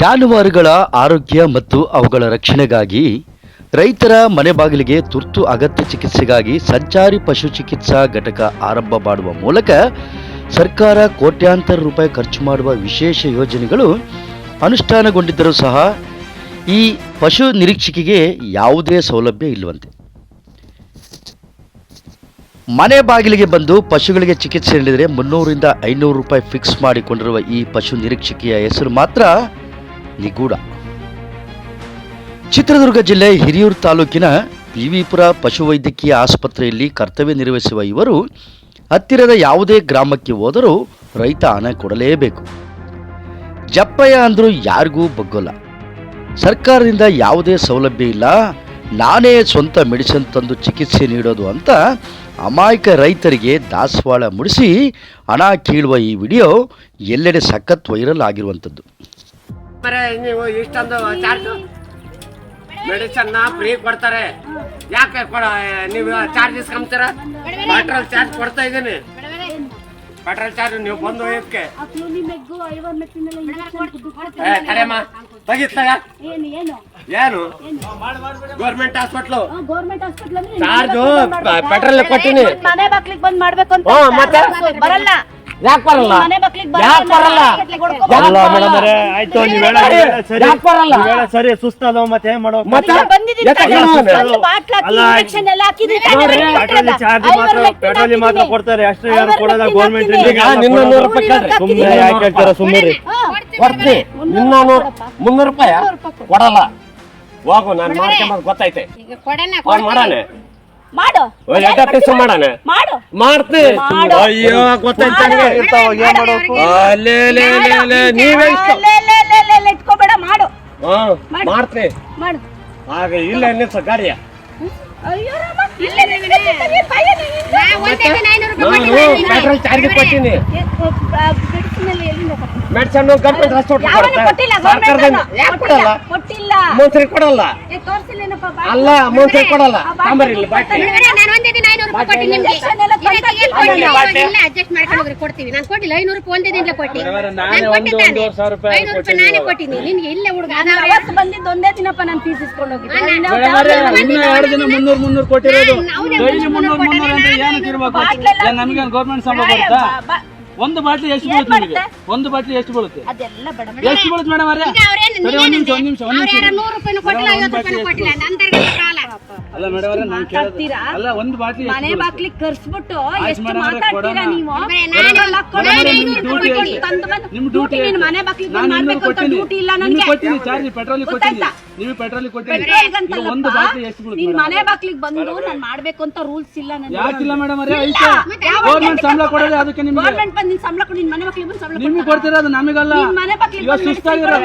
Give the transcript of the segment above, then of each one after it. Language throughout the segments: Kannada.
ಜಾನುವಾರುಗಳ ಆರೋಗ್ಯ ಮತ್ತು ಅವುಗಳ ರಕ್ಷಣೆಗಾಗಿ ರೈತರ ಮನೆ ಬಾಗಿಲಿಗೆ ತುರ್ತು ಅಗತ್ಯ ಚಿಕಿತ್ಸೆಗಾಗಿ ಸಂಚಾರಿ ಪಶು ಚಿಕಿತ್ಸಾ ಘಟಕ ಆರಂಭ ಮಾಡುವ ಮೂಲಕ ಸರ್ಕಾರ ಕೋಟ್ಯಾಂತರ ರೂಪಾಯಿ ಖರ್ಚು ಮಾಡುವ ವಿಶೇಷ ಯೋಜನೆಗಳು ಅನುಷ್ಠಾನಗೊಂಡಿದ್ದರೂ ಸಹ ಈ ಪಶು ನಿರೀಕ್ಷಕಿಗೆ ಯಾವುದೇ ಸೌಲಭ್ಯ ಇಲ್ಲವಂತೆ. ಮನೆ ಬಾಗಿಲಿಗೆ ಬಂದು ಪಶುಗಳಿಗೆ ಚಿಕಿತ್ಸೆ ನೀಡಿದರೆ ಮುನ್ನೂರಿಂದ ಐನೂರು ರೂಪಾಯಿ ಫಿಕ್ಸ್ ಮಾಡಿಕೊಂಡಿರುವ ಈ ಪಶು ನಿರೀಕ್ಷಕಿಯ ಹೆಸರು ಮಾತ್ರ ನಿಗೂಢ. ಚಿತ್ರದುರ್ಗ ಜಿಲ್ಲೆ ಹಿರಿಯೂರು ತಾಲೂಕಿನ ವಿವಿಪುರ ಪಶುವೈದ್ಯಕೀಯ ಆಸ್ಪತ್ರೆಯಲ್ಲಿ ಕರ್ತವ್ಯ ನಿರ್ವಹಿಸುವ ಇವರು ಹತ್ತಿರದ ಯಾವುದೇ ಗ್ರಾಮಕ್ಕೆ ಹೋದರೂ ರೈತ ಹಣ ಕೊಡಲೇಬೇಕು. ಜಪ್ಪಯ್ಯ ಅಂದರೂ ಯಾರಿಗೂ ಬಗ್ಗೋಲ್ಲ. ಸರ್ಕಾರದಿಂದ ಯಾವುದೇ ಸೌಲಭ್ಯ ಇಲ್ಲ, ನಾನೇ ಸ್ವಂತ ಮೆಡಿಸಿನ್ ತಂದು ಚಿಕಿತ್ಸೆ ನೀಡೋದು ಅಂತ ಅಮಾಯಕ ರೈತರಿಗೆ ದಾಸವಾಳ ಮುಡಿಸಿ ಹಣ ಕೀಳುವ ಈ ವಿಡಿಯೋ ಎಲ್ಲೆಡೆ ಸಖತ್ ವೈರಲ್ ಆಗಿರುವಂಥದ್ದು. ಮರೆ ನೀವು ಇಷ್ಟೊಂದು ಚಾರ್ಜ್ ಮೆಡಿಸನ್ ಫ್ರೀ ಕೊಡ್ತಾರೆ. ಯಾಕೆ ಕೊಡ ನೀವು ಚಾರ್ಜ್ ಇಸ್ಕೊಂತೀರ ಪೆಟ್ರೋಲ್ ಚಾರ್ಜ್ ಕೊಡ್ತಾ ಇದ್ದೀನಿ. ಪೆಟ್ರೋಲ್ ಚಾರ್ಜ್ ನೀವು ಬಂದು ಕೊಡ್ತಾರೆ. ಕರೆಯಮ್ಮ ಬಗಿತ್ತಾಗ ಏನು ಏನು? ಏನು? ಗೌರ್ಮೆಂಟ್ ಹಾಸ್ಪಿಟ್ಲು ಚಾರ್ಜು ಪೆಟ್ರೋಲ್ ಕೊಟ್ಟಿನಿ ಮಾಡ್ಬೇಕು. ಮನೆ ಬಾಕ್ಲಿಗೆ ಬಂದ್ ಮಾಡ್ಬೇಕು ಅಂತ ಮತ್ತೆ? ಬರಲ್ಲ. ಯಾಕೆ ಬರಲ್ಲ? ಯಾಕೆ ಬರಲ್ಲ? ಅಲ್ಲ ಮೇಡಮ್ ಅವರೇ ಆಯ್ತು ನೀವ್ ಹೇಳೋದ್ ಸರಿ, ಸರಿ ಯಾಕ್ ಬರಲ್ಲ? ನೀವ್ ಹೇಳೋದ್ ಸರಿ ಸುಸ್ತದ ಮತ್ತೆ ಏನ್ ಮಾಡೋ? ಮತ್ತೆ? ಚಾರ್ಜ್ ಮಾತ್ರ ಪೆಟ್ರೋಲಿ ಮಾತ್ರ ಕೊಡ್ತಾರೆ ಅಷ್ಟೇ ಯಾರು ಕೊಡಲ್ಲ ಗೌರ್ಮೆಂಟ್ ಹಾಕಿದ್ದೀನಿ. ಈಗ ನಿನ್ನ ನೂರು ರೂಪಾಯಿ ಕೇಳ್ರಿ. ಸುಮ್ಮನೆ ಯಾಕೆ ಹೇಳ್ತಾರ ಸುಮ್ಮನೆ ಮುನ್ನೂರು ರೂಪಾಯಿ ಕೊಡಲ್ಲ. ಹೋಗು ನಾನು ಮಾಡ್ಕೊಂಬಂದು ಗೊತ್ತೈತೆ ಮಾಡಾನೆ ಮಾಡು. ಎಡ್ಡ ಪೀಸ್ ಮಾಡಾನೆ ಮಾಡು. ಮಾಡ್ತಿ. ಮಾಡು. ಅಯ್ಯೋ ಗೊತ್ತೈತೆ ನನಗೆ. ಅಲ್ಲೇ ಲೇ ಲೇ ಲೇ ನೀವೇ ಇಷ್ಟ. ಲೇ, ಲೇ, ಲೇ, ಲೇ, ಲೇ, ಇಟ್ಕೋಬೇಡ ಮಾಡು. ಹಾ ಮಾಡ್ತಿ. ಮಾಡು. ಆಗ ಇಲ್ಲ ನಿಲ್ಸ ಗಾಡಿಯ. ಅಯ್ಯೋ ರಾಮ, ಇಲ್ಲೇ ನಿಂತ್ಕೊಂಡಿರ್ತಾನೆ, ಭಯನೇ ಇಲ್ಲ. ನಾ ಒಂದೇ ದಿನ ರೂಪಾಯಿ ನಾನು ಕೊಟ್ಟಿದ್ದೀನಿ. ಪೆಟ್ರೋಲ್ ಚಾರ್ಜ್ ಕೊಟ್ಟಿನಿ. ಏ, ಆ, ಮೆಡಿಸಿನಲ್ಲಿ ಎಲ್ಲಿಂದ ಕೊಡ್ತಾರೆ? ಮೆಡಿಸನ್ ಗೌರ್ಮೆಂಟ್ ಹಾಸ್ಪಿಟಲ್ ಯಾವನೂ ಕೊಟ್ಟಿಲ್ಲ ಸರ್ಕಾರದಿಂದ ಗೌರ್ಮೆಂಟ್ ಯಾಕೆ ಕೊಡಲ್ಲ? ಕೊಟ್ಟಿಲ್ಲ ಮನುಷ್ಯರಿಗೆ ಕೊಡಲ್ಲ. ಏ, ತೋರ್ಸಿಲ್ಲೇನಪ್ಪ ಬಾಟ್ಲು? ಅಲ್ಲ ಮನುಷ್ಯರಿಗೆ ಕೊಡಲ್ಲ. ಸಾಂಬಾರ್ ತಾಂಬರಿ ಇಲ್ಲಿ ಬಾಟ್ಲಿ ನಾನು ಒಂದೇ ದಿನ ಐನೂರು ರೂಪಾಯಿ ಕೊಟ್ಟಿನಿ ನಿಮ್ಗೆ. ಎಲ್ಲ ತಂದು ಇದಕ್ಕೆ ಏನ್ ಕೊಟ್ಟಿಲ್ಲ, ಇಲ್ಲ ಅಡ್ಜಸ್ಟ್ ಮಾಡ್ಕೊಂಡು ಹೋಗ್ರಿ ಕೊಡ್ತೀವಿ. ನಾನು ಕೊಟ್ಟಿಲ್ಲ ಐನೂರು ರೂಪಾಯಿ ಒಂದೇ ದಿನ ಕೊಟ್ಟಿ. ನಾನು ಐನೂರು ರೂಪಾಯಿ ನಾನೇ ಕೊಟ್ಟಿನಿ ನಿನ್ಗೆ ಇಲ್ಲೇ ಹುಡುಗ? ನಾನು ಅವತ್ತು ಬಂದಿದ್ದು ಒಂದೇ ದಿನಪ್ಪ ನಾನು ಫೀಸ್ ಇಸ್ಕೊಂಡು ಹೋಗಿದ್ದೆ. ಅಲ್ಲ, ಯಾವ್ದು ಅವರೇ, ಇನ್ನ ಎರಡು ದಿನ ಮುನ್ನೂರ್ ಮುನ್ನೂರ್ ಕೊಟ್ಟಿರೋದು. ನಾನು ಅವ್ನೇ ಡೈಲಿ ಮುನ್ನೂರು ಮುನ್ನೂರ್ ಮುನ್ನೂರ್ ಅಂದ್ರೆ ಕೊಟ್ಟಿಲ್ಲ, ಏನಕ್ಕೆ ಇರ್ಬೇಕು? ಬಾಟ್ಲೆಲ್ಲ ಏನ್ ಗೌರ್ಮೆಂಟ್ ಸಂಬಳ ಬರುತ್ತಾ ಬಾ- ಒಂದು ಬಾಟ್ಲಿ ಎಷ್ಟು ಬೀಳುತ್ತೆ ನಿಮಗೆ? ಒಂದು ಬಾಟ್ಲಿ ಎಷ್ಟು ಬೀಳುತ್ತೆ? ಅದೆಲ್ಲ ಬೇಡ ಎಷ್ಟು ಬೀಳುತ್ತೆ ಮೇಡಮ್ ಅವರೇ? ಸರಿ ಒಂದ್ ನಿಮಿಷ ಒಂದ್ ನಿಮಿಷ. ಒಂದು ನಿಮಿಷ ನೂರು ರೂಪಾಯಿ ಕೊಟ್ಟಿಲ್ಲ ಐವತ್ತು ರೂಪಾಯಿನೂ ಕೊಟ್ಟಿಲ್ಲ ನನ್ನ ಕಾಲ. ಅಲ್ಲ ಮೇಡಮ್ ಅವರೇ ನಾನು ಕೇಳೋದು ಮಾತಾಡ್ತೀರಾ? ಅಲ್ಲ ಒಂದು ಬಾಟ್ಲಿ ಎಷ್ಟು ಮನೆ ಬೀಳುತ್ತೆ? ಬಾಕ್ಲಿಗೆ ಕರ್ಸ್ಬಿಟ್ಟು ಆಯ್ತು ಎಷ್ಟು ಮೇಡಮ್ ಅವ್ರೆ, ಮಾತಾಡ್ತೀರಾ ಕೊಡೋಣ. ನೀವು ನಿಮ್ ಡ್ಯೂಟಿ ಮನೆ ನಾನು ಬಂದು ಮಾಡ್ಬೇಕು ಅಂತ ಕೊಟ್ಟಿನಿ ಡ್ಯೂಟಿ ಇಲ್ಲ ನಿಮ್ಗೆ ನನಗೆ ಕೊಟ್ಟಿನಿ ಚಾರ್ಜ್ ಪೆಟ್ರೋಲ್ ಕೊಟ್ಟಿನಿ ಗೊತ್ತಾಯ್ತಾ? ನೀವು ಪೆಟ್ರೋಲ್ ಕೊಟ್ಟಿನಿ ಪೆಟ್ರೋಲ್ಗಂತಲ್ಲಪ್ಪ, ಈಗ ಒಂದು ಬಾಟ್ಲಿ ಎಷ್ಟು ಬೀಳುತ್ತೆ ನೀನ್ ಮೇಡಮ್ ಮನೆ ಬಾಕ್ಲಿಗೆ ಬಂದು ನಾನು ಮಾಡ್ಬೇಕು ಅಂತ ರೂಲ್ಸ್ ಇಲ್ಲ ನನಗೆ ಯಾಕಿಲ್ಲ ಮೇಡಮ್ ಅವರೇ. ಐತೆ ಗೌರ್ಮೆಂಟ್ ಸಂಬಳ ಕೊಡೋದು ಅದಕ್ಕೆ ನಿಮ್ಗೆ ಗೌರ್ಮೆಂಟ್ ಬಂದು ನಿನ್ ಸಂಬಳ ಕೊಡಿ ನಿನ್ ಮನೆ ಮಕ್ಳಿಗೆ ಬಂದು ಸಂಬಳ ನಿಮ್ಗೆ ಕೊಡ್ತಾರಾ? ಕೊಡ್ತಿರೋದು ನಮಗಲ್ಲ ನೀನ್ ಮನೆ ಬಾಕ್ಲಿಗೆ ಇವಾಗ ಬಂದು ಸುಸ್ತಾಗಿರೋ.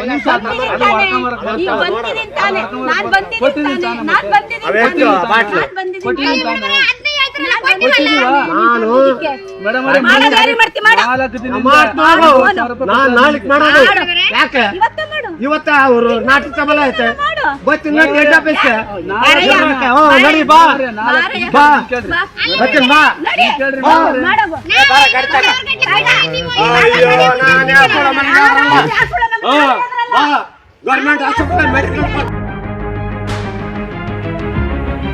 ಒಂದ್ ನಿಮಿಷ ಅದು ಬಂದಿದ್ದೀನಿ ತಾನೇ. ನೀನ್. ಬಂದಿದ್ದೀನಿ ತಾನೇ. ನಾನ್ ಬಂದಿದ್ದೀನಿ ಕೊಟ್ಟಿದ್ದೀನಿ ತಾನೇ. ತಾನೇ ನಾನ್ ಬಂದಿದ್ದೀನಿ ಅವೆಷ್ಟು ನಾನ್ ಬಂದಿದ್ದೀನಿ ಇವತ್ತೇ ಮಾಡು. ಇವತ್ತ ಅವರು ನಾಟಿ ತಬಲ ಐತೆ. ಬತ್ತಿ ಗೊತ್ತಿನ ಹೆಡ್ ಆಫೀಸ್ ನಡಿ ಅಯ್ಯೋ ನಾನು? ಬಾ. Government hospital medical